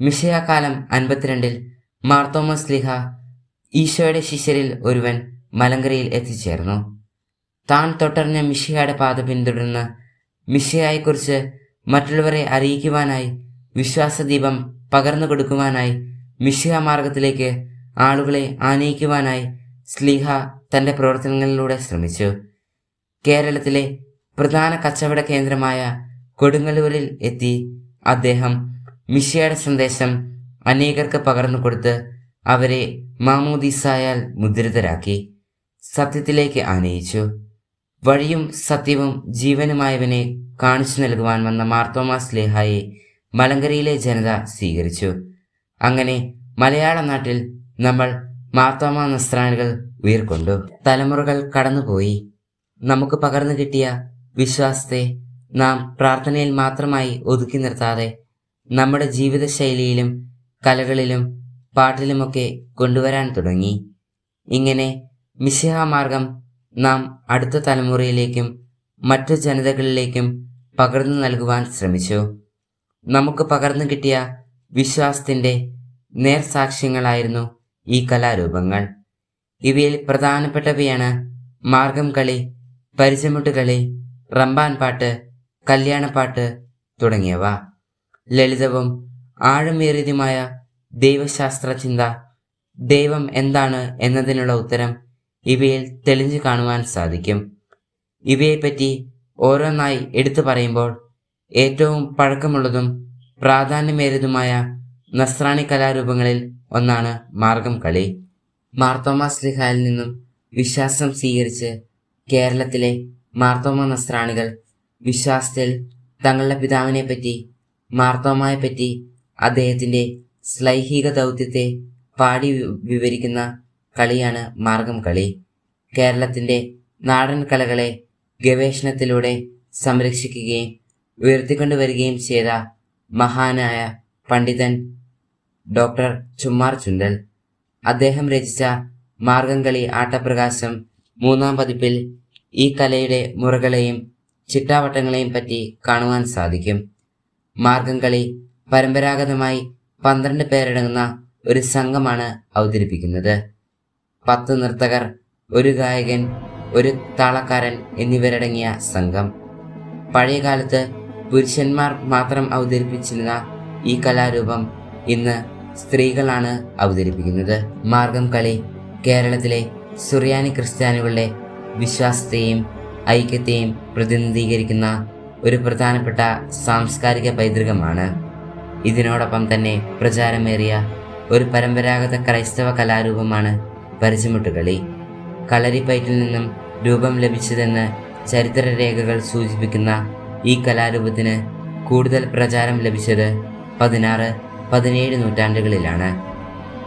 മിഷയാകാലം അൻപത്തിരണ്ടിൽ മാർത്തോമസ് ലിഹ ഈശോയുടെ ശിഷ്യരിൽ ഒരുവൻ മലങ്കരയിൽ എത്തിച്ചേർന്നു. താൻ തൊട്ടറിഞ്ഞ മിഷിഹയുടെ പാത പിന്തുടർന്ന് മിഷയായെക്കുറിച്ച് മറ്റുള്ളവരെ അറിയിക്കുവാനായി വിശ്വാസദീപം പകർന്നു കൊടുക്കുവാനായി മിഷിക മാർഗത്തിലേക്ക് ആളുകളെ ആനയിക്കുവാനായി സ്ലീഹ തന്റെ പ്രവർത്തനങ്ങളിലൂടെ ശ്രമിച്ചു. കേരളത്തിലെ പ്രധാന കച്ചവട കേന്ദ്രമായ കൊടുങ്ങല്ലൂരിൽ എത്തി അദ്ദേഹം മിഷിയുടെ സന്ദേശം അനേകർക്ക് പകർന്നു കൊടുത്ത് അവരെ മാമോദീസായാൽ മുദ്രിതരാക്കി സത്യത്തിലേക്ക് ആനയിച്ചു. വഴിയും സത്യവും ജീവനുമായവനെ കാണിച്ചു നൽകുവാൻ വന്ന മാർത്തോമാസ് ലേഹായെ മലങ്കരയിലെ ജനത സ്വീകരിച്ചു. അങ്ങനെ മലയാള നാട്ടിൽ നമ്മൾ മാർത്തോമ നസ്രാണികൾ ഉയർക്കൊണ്ടു. തലമുറകൾ കടന്നുപോയി. നമുക്ക് പകർന്നു കിട്ടിയ വിശ്വാസത്തെ നാം പ്രാർത്ഥനയിൽ മാത്രമായി ഒതുക്കി നിർത്താതെ നമ്മുടെ ജീവിതശൈലിയിലും കലകളിലും പാട്ടിലുമൊക്കെ കൊണ്ടുവരാൻ തുടങ്ങി. ഇങ്ങനെ മിശിഹ മാർഗം നാം അടുത്ത തലമുറയിലേക്കും മറ്റു ജനതകളിലേക്കും പകർന്നു നൽകുവാൻ ശ്രമിച്ചു. നമുക്ക് പകർന്നു കിട്ടിയ വിശ്വാസത്തിന്റെ നേർസാക്ഷ്യങ്ങളായിരുന്നു ഈ കലാരൂപങ്ങൾ. ഇവയിൽ പ്രധാനപ്പെട്ടവയാണ് മാർഗം കളി പരിചമുട്ടുകളി റമ്പാൻ പാട്ട് കല്യാണപ്പാട്ട് തുടങ്ങിയവ. ലളിതവും ആഴമേറിയതുമായ ദൈവശാസ്ത്ര ചിന്ത ദൈവം എന്താണ് എന്നതിനുള്ള ഉത്തരം ഇവയിൽ തെളിഞ്ഞു കാണുവാൻ സാധിക്കും. ഇവയെപ്പറ്റി ഓരോന്നായി എടുത്തു പറയുമ്പോൾ ഏറ്റവും പഴക്കമുള്ളതും പ്രാധാന്യമേറിയതുമായ നസ്രാണി കലാരൂപങ്ങളിൽ ഒന്നാണ് മാർഗം കളി. മാർത്തോമ സ്ലിഹായിൽ നിന്നും വിശ്വാസം സ്വീകരിച്ച് കേരളത്തിലെ മാർത്തോമ നസ്രാണികൾ വിശ്വാസത്തിൽ തങ്ങളുടെ പിതാവിനെ പറ്റി മാർത്തോമയെ പറ്റി അദ്ദേഹത്തിന്റെ ശ്ലൈഹിക ദൗത്യത്തെ പാടി വിവരിക്കുന്ന കളിയാണ് മാർഗം കളി. കേരളത്തിന്റെ നാടൻ കലകളെ ഗവേഷണത്തിലൂടെ സംരക്ഷിക്കുകയും ഉയർത്തിക്കൊണ്ടുവരികയും ചെയ്ത മഹാനായ പണ്ഡിതൻ ഡോക്ടർ ചുമ്മാർ ചുണ്ടൽ. അദ്ദേഹം രചിച്ച മാർഗംകളി ആട്ടപ്രകാശം മൂന്നാം പതിപ്പിൽ ഈ കലയുടെ മുറകളെയും ചിട്ടാവട്ടങ്ങളെയും പറ്റി കാണുവാൻ സാധിക്കും. മാർഗംകളി പരമ്പരാഗതമായി പന്ത്രണ്ട് പേരടങ്ങുന്ന ഒരു സംഘമാണ് അവതരിപ്പിക്കുന്നത്. പത്ത് നർത്തകർ ഒരു ഗായകൻ ഒരു താളക്കാരൻ എന്നിവരടങ്ങിയ സംഘം. പഴയകാലത്ത് പുരുഷന്മാർ മാത്രം അവതരിപ്പിച്ചിരുന്ന ഈ കലാരൂപം ഇന്ന് സ്ത്രീകളാണ് അവതരിപ്പിക്കുന്നത്. മാർഗം കളി കേരളത്തിലെ സുറിയാനി ക്രിസ്ത്യാനികളുടെ വിശ്വാസത്തെയും ഐക്യത്തെയും പ്രതിനിധീകരിക്കുന്ന ഒരു പ്രധാനപ്പെട്ട സാംസ്കാരിക പൈതൃകമാണ്. ഇതിനോടൊപ്പം തന്നെ പ്രചാരമേറിയ ഒരു പരമ്പരാഗത ക്രൈസ്തവ കലാരൂപമാണ് പരിചമുട്ടുകളി കളരിപ്പയറ്റിൽ നിന്നും രൂപം ലഭിച്ചതെന്ന് ചരിത്രരേഖകൾ സൂചിപ്പിക്കുന്ന ഈ കലാരൂപത്തിന് കൂടുതൽ പ്രചാരം ലഭിച്ചത് പതിനാറ് പതിനേഴ് നൂറ്റാണ്ടുകളിലാണ്.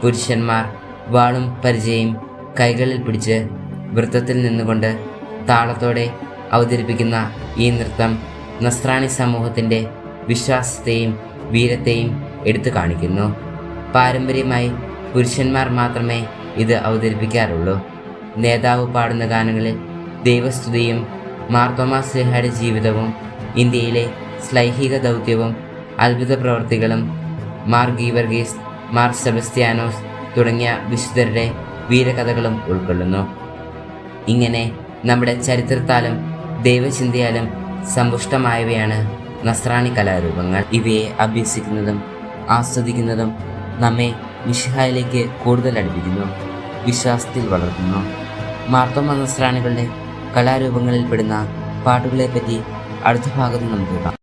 പുരുഷന്മാർ വാളും പരിചയം കൈകളിൽ പിടിച്ച് വൃത്തത്തിൽ നിന്നുകൊണ്ട് താളത്തോടെ അവതരിപ്പിക്കുന്ന ഈ നൃത്തം നസ്രാണി സമൂഹത്തിന്റെ വിശ്വാസത്തെയും വീരത്തെയും എടുത്തു കാണിക്കുന്നു. പാരമ്പര്യമായി പുരുഷന്മാർ മാത്രമേ ഇത് അവതരിപ്പിക്കാറുള്ളൂ. നേതാവ് പാടുന്ന ഗാനങ്ങളിൽ ദൈവസ്തുതിയും മാർത്തോമാ സ്ലിഹയുടെ ജീവിതവും ഇന്ത്യയിലെ സ്ലൈഹിക ദൗത്യവും അത്ഭുത പ്രവർത്തികളും മാർ ഗീവർഗീസ് മാർ സെബസ്ത്യാനോസ് തുടങ്ങിയ വിശുദ്ധരുടെ വീരകഥകളും ഉൾക്കൊള്ളുന്നു. ഇങ്ങനെ നമ്മുടെ ചരിത്രത്താലും ദൈവചിന്തയാലും സമ്പുഷ്ടമായവയാണ് നസ്രാണി കലാരൂപങ്ങൾ. ഇവയെ അഭ്യസിക്കുന്നതും ആസ്വദിക്കുന്നതും നമ്മെ മിഷിഹായിലേക്ക് കൂടുതൽ അടുപ്പിക്കുന്നു വിശ്വാസത്തിൽ വളർത്തുന്നു. മാർത്തോമ നസ്രാണികളുടെ കലാരൂപങ്ങളിൽ പെടുന്ന പാട്ടുകളെപ്പറ്റി അടുത്ത ഭാഗത്ത് നമുക്ക്